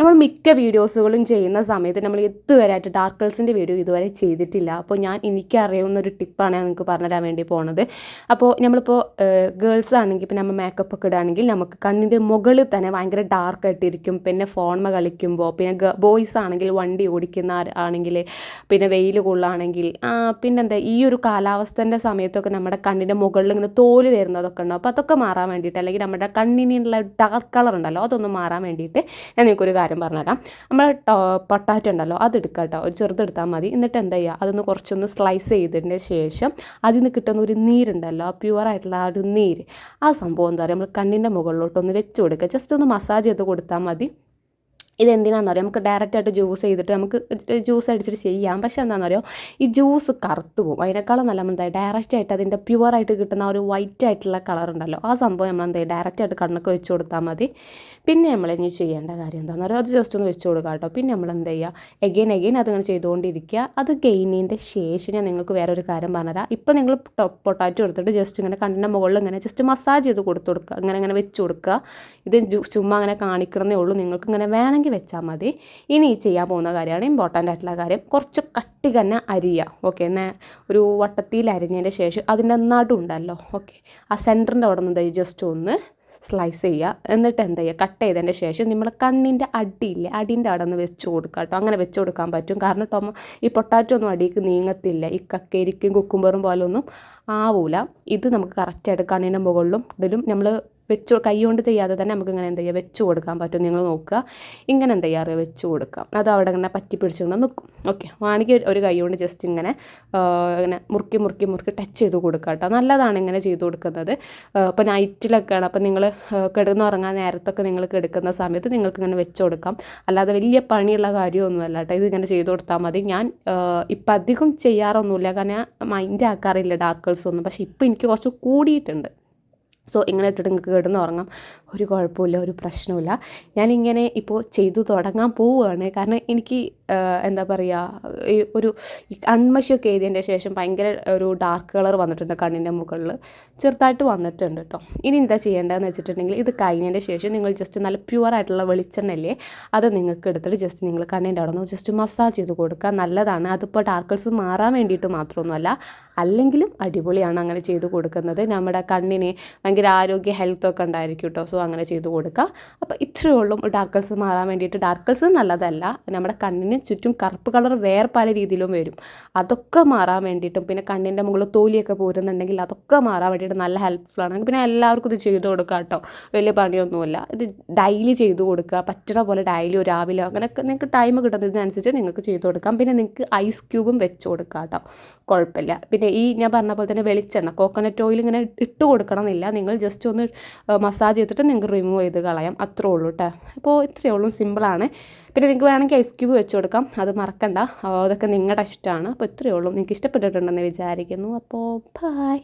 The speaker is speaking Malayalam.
നമ്മൾ മിക്ക വീഡിയോസുകളും ചെയ്യുന്ന സമയത്ത് നമ്മൾ ഇതുവരെയായിട്ട് ഡാർക്ക് കളേഴ്സിന്റെ വീഡിയോ ഇതുവരെ ചെയ്തിട്ടില്ല. അപ്പോൾ ഞാൻ എനിക്കറിയാവുന്ന ഒരു ടിപ്പാണ് ഞാൻ നിങ്ങൾക്ക് പറഞ്ഞുതരാൻ വേണ്ടി പോണത്. അപ്പോൾ നമ്മളിപ്പോൾ ഗേൾസ് ആണെങ്കിൽ ഇപ്പോൾ നമ്മൾ മേക്കപ്പ് ഒക്കെ ഇടുകയാണെങ്കിൽ നമുക്ക് കണ്ണിന്റെ മുകളിൽ തന്നെ ഭയങ്കര ഡാർക്ക് ആയിട്ടിരിക്കും. പിന്നെ ഫോൺമ കളിക്കുമ്പോൾ പിന്നെ ബോയ്സ് ആണെങ്കിൽ വണ്ടി ഓടിക്കുന്ന ആണെങ്കിൽ പിന്നെ വെയിൽ കൊള്ളാണെങ്കിൽ പിന്നെന്താ ഈ ഒരു കാലാവസ്ഥന്റെ സമയത്തൊക്കെ നമ്മുടെ കണ്ണിന്റെ മുകളിൽ ഇങ്ങനെ തോൽ വരുന്നതൊക്കെ ഉണ്ടാവും. അപ്പോൾ അതൊക്കെ മാറാൻ വേണ്ടിയിട്ട് അല്ലെങ്കിൽ നമ്മുടെ കണ്ണിനുള്ള ഡാർക്ക് കളർ ഉണ്ടല്ലോ അതൊന്ന് മാറാൻ വേണ്ടിയിട്ട് ഞാൻ നിങ്ങൾക്കൊരു കാര്യം പറഞ്ഞുതരാം. നമ്മൾ പൊട്ടാറ്റോ ഉണ്ടല്ലോ അതെടുക്കുക കേട്ടോ. ഒരു ചെറുതെടുത്താൽ മതി. എന്നിട്ട് എന്താ ചെയ്യുക? അതൊന്ന് കുറച്ചൊന്ന് സ്ലൈസ് ചെയ്തതിന് ശേഷം അതിൽ നിന്ന് കിട്ടുന്ന ഒരു നീരുണ്ടല്ലോ പ്യുവറായിട്ടുള്ള ആ ഒരു നീര്. ആ സംഭവം എന്താ പറയുക? നമ്മൾ കണ്ണിന്റെ മുകളിലോട്ടൊന്ന് വെച്ച് കൊടുക്കുക. ജസ്റ്റ് ഒന്ന് മസാജ് ചെയ്ത് കൊടുത്താൽ മതി. ഇതെന്തിനാണെന്ന് അറിയാം നമുക്ക് ഡയറക്റ്റ് ആയിട്ട് ജ്യൂസ് ചെയ്തിട്ട് നമുക്ക് ജ്യൂസ് അടിച്ചിട്ട് ചെയ്യാം. പക്ഷേ എന്താണെന്നറിയോ ഈ ജ്യൂസ് കറുത്തു പോകും അതിനേക്കാളും നല്ല നമ്മൾ എന്താ ഡയറക്റ്റ് ആയിട്ട് അതിന്റെ പ്യുവറായിട്ട് കിട്ടുന്ന ഒരു വൈറ്റ് ആയിട്ടുള്ള കളർ ഉണ്ടല്ലോ. ആ സംഭവം നമ്മൾ എന്താ ഡയറക്റ്റ് ആയിട്ട് കണ്ണൊക്കെ വെച്ച് കൊടുത്താൽ മതി. പിന്നെ നമ്മൾ ഇനി ചെയ്യേണ്ട കാര്യം എന്താണെന്ന് അറിയാം അത് ജസ്റ്റ് ഒന്ന് വെച്ച് കൊടുക്കുക കേട്ടോ. പിന്നെ നമ്മൾ എന്ത് ചെയ്യുക എഗെയിൻ എഗെയിൻ അതിങ്ങനെ ചെയ്തുകൊണ്ടിരിക്കുക അത് ഗെയിനിന്റെ ശേഷം ഞാൻ നിങ്ങൾക്ക് ഒരു കാര്യം പറഞ്ഞുതരാം. ഇപ്പോൾ നിങ്ങൾ പൊട്ടാറ്റോ എടുത്തിട്ട് ജസ്റ്റ് ഇങ്ങനെ കണ്ണിന്റെ മുകളിൽ ഇങ്ങനെ ജസ്റ്റ് മസാജ് ചെയ്ത് കൊടുത്തു കൊടുക്കുക അങ്ങനെ അങ്ങനെ വെച്ച് കൊടുക്കുക ഇത് ചുമ്മാ അങ്ങനെ കാണിക്കണമെന്നേ ഉള്ളൂ. നിങ്ങൾക്ക് ഇങ്ങനെ വേണമെങ്കിൽ വെച്ചാൽ മതി. ഇനി ചെയ്യാൻ പോകുന്ന കാര്യമാണ് ഇമ്പോർട്ടന്റ് ആയിട്ടുള്ള കാര്യം. കുറച്ച് കട്ടി തന്നെ അരിയുക. ഓക്കെ എന്നാൽ ഒരു വട്ടത്തിൽ അരിഞ്ഞതിന്റെ ശേഷം അതിന്റെ നടുണ്ടല്ലോ ഓക്കെ ആ സെന്ററിന്റെ അവിടെ നിന്ന് ജസ്റ്റ് ഒന്ന് സ്ലൈസ് ചെയ്യുക. എന്നിട്ട് എന്താ ചെയ്യുക? കട്ട് ചെയ്തതിന്റെ ശേഷം നമ്മൾ കണ്ണിന്റെ അടിയില്ലേ അടിന്റെ അവിടെ നിന്ന് വെച്ച് കൊടുക്കുക കേട്ടോ. അങ്ങനെ വെച്ച് കൊടുക്കാൻ പറ്റും. കാരണം ടൊമ ഈ പൊട്ടാറ്റോ ഒന്നും അടിക്ക് നീങ്ങത്തില്ല. ഈ കക്കരിക്കും കുക്കുംബറും പോലെ ഒന്നും ആവൂല. ഇത് നമുക്ക് കറക്റ്റായിട്ട് കണ്ണിന്റെ മുകളിലും ഇതിലും നമ്മൾ വെച്ച് കൈകൊണ്ട് ചെയ്യാതെ തന്നെ നമുക്ക് ഇങ്ങനെ എന്ത് ചെയ്യുക വെച്ച് കൊടുക്കാൻ പറ്റും. നിങ്ങൾ നോക്കുക. ഇങ്ങനെ എന്ത് ചെയ്യാറ്? വെച്ച് കൊടുക്കാം. അത് അവിടെ ഇങ്ങനെ പറ്റി പിടിച്ചുകൊണ്ട് നിൽക്കും. ഓക്കെ വേണമെങ്കിൽ ഒരു കൈ കൊണ്ട് ജസ്റ്റ് ഇങ്ങനെ ഇങ്ങനെ മുറുക്കി മുറുക്കി മുറുക്കി ടച്ച് ചെയ്ത് കൊടുക്കുക കേട്ടോ. നല്ലതാണ് ഇങ്ങനെ ചെയ്ത് കൊടുക്കുന്നത്. ഇപ്പോൾ നൈറ്റിലൊക്കെയാണ് അപ്പോൾ നിങ്ങൾ കിടന്ന് ഉറങ്ങാൻ നേരത്തൊക്കെ നിങ്ങൾ കിടക്കുന്ന സമയത്ത് നിങ്ങൾക്ക് ഇങ്ങനെ വെച്ച് കൊടുക്കാം. അല്ലാതെ വലിയ പണിയുള്ള കാര്യമൊന്നുമല്ല കേട്ടോ. ഇതിങ്ങനെ ചെയ്ത് കൊടുത്താൽ മതി. ഞാൻ ഇപ്പം അധികം ചെയ്യാറൊന്നുമില്ല. കാരണം ഞാൻ മൈൻഡ് ആക്കാറില്ല ഡാർക്കൾസ് ഒന്നും. പക്ഷേ ഇപ്പോൾ എനിക്ക് കുറച്ച് കൂടിയിട്ടുണ്ട്. സോ ഇങ്ങനെ ഇട്ടിട്ട് നിങ്ങൾക്ക് കിടന്ന് ഉറങ്ങാം ഒരു കുഴപ്പമില്ല ഒരു പ്രശ്നമില്ല. ഞാനിങ്ങനെ ഇപ്പോൾ ചെയ്തു തുടങ്ങാൻ പോവുകയാണ്. കാരണം എനിക്ക് എന്താ പറയുക ഒരു കൺമഷിയൊക്കെ എഴുതിയതിന്റെ ശേഷം ഭയങ്കര ഒരു ഡാർക്ക് കളർ വന്നിട്ടുണ്ട് കണ്ണിന്റെ മുകളിൽ ചെറുതായിട്ട് വന്നിട്ടുണ്ട് കേട്ടോ ഇനി എന്താ ചെയ്യേണ്ടതെന്ന് വെച്ചിട്ടുണ്ടെങ്കിൽ ഇത് കഴിഞ്ഞതിന്റെ ശേഷം നിങ്ങൾ ജസ്റ്റ് നല്ല പ്യുവർ ആയിട്ടുള്ള വെളിച്ചെണ്ണല്ലേ അത് നിങ്ങൾക്ക് എടുത്തിട്ട് ജസ്റ്റ് നിങ്ങൾ കണ്ണിന്റെ അവിടെ നിന്ന് ജസ്റ്റ് മസാജ് ചെയ്ത് കൊടുക്കുക. നല്ലതാണ്. അതിപ്പോൾ ഡാർക്കിൾസ് മാറാൻ വേണ്ടിയിട്ട് മാത്രമൊന്നുമല്ല അല്ലെങ്കിലും അടിപൊളിയാണ് അങ്ങനെ ചെയ്ത് കൊടുക്കുന്നത്. നമ്മുടെ കണ്ണിന് ഭയങ്കര ആരോഗ്യ ഹെൽത്തൊക്കെ ഉണ്ടായിരിക്കും കേട്ടോ സോ അങ്ങനെ ചെയ്ത് കൊടുക്കുക. അപ്പോൾ ഇത്രയേ ഉള്ളൂ. ഡാർക്കിൾസ് മാറാൻ വേണ്ടിയിട്ട്. ഡാർക്കിൾസ് നല്ലതല്ല. നമ്മുടെ കണ്ണിന് ചുറ്റും കറുപ്പ് കളർ വേറെ പല രീതിയിലും വരും. അതൊക്കെ മാറാൻ വേണ്ടിയിട്ടും പിന്നെ കണ്ണിന്റെ മുകളിൽ തോലിയൊക്കെ പോരുന്നുണ്ടെങ്കിൽ അതൊക്കെ മാറാൻ വേണ്ടിയിട്ട് നല്ല ഹെൽപ്ഫുൾ ആണ്. പിന്നെ എല്ലാവർക്കും ഇത് ചെയ്തു കൊടുക്കുക കേട്ടോ. വലിയ പണിയൊന്നുമില്ല. ഇത് ഡെയിലി ചെയ്തു കൊടുക്കുക. പറ്റണ പോലെ ഡെയിലി രാവിലെ അങ്ങനെയൊക്കെ നിങ്ങൾക്ക് ടൈം കിട്ടുന്നതിനനുസരിച്ച് നിങ്ങൾക്ക് ചെയ്തു കൊടുക്കാം. പിന്നെ നിങ്ങൾക്ക് ഐസ് ക്യൂബും വെച്ച് കൊടുക്കുക കേട്ടോ. കുഴപ്പമില്ല. പിന്നെ ഈ ഞാൻ പറഞ്ഞ പോലെ തന്നെ വെളിച്ചെണ്ണ കോക്കനട്ട് ഓയിൽ ഇങ്ങനെ ഇട്ട് കൊടുക്കണം എന്നില്ല നിങ്ങൾ ജസ്റ്റ് ഒന്ന് മസാജ് ചെയ്തിട്ട് നിങ്ങൾക്ക് റിമൂവ് ചെയ്ത് കളയാം. അത്രേ ഉള്ളൂ കേട്ടോ. അപ്പോൾ ഇത്രയേ ഉള്ളൂ. സിമ്പിളാണ് പിന്നെ നിങ്ങൾക്ക് വേണമെങ്കിൽ ഐസ് ക്യൂബ് വെച്ച് കൊടുക്കാം. അത് മറക്കണ്ട. അതൊക്കെ നിങ്ങളുടെ ഇഷ്ടമാണ്. അപ്പോൾ ഇത്രയേ ഉള്ളൂ. നിങ്ങൾക്ക് ഇഷ്ടപ്പെട്ടിട്ടുണ്ടെന്ന് വിചാരിക്കുന്നു. അപ്പോൾ ബായ്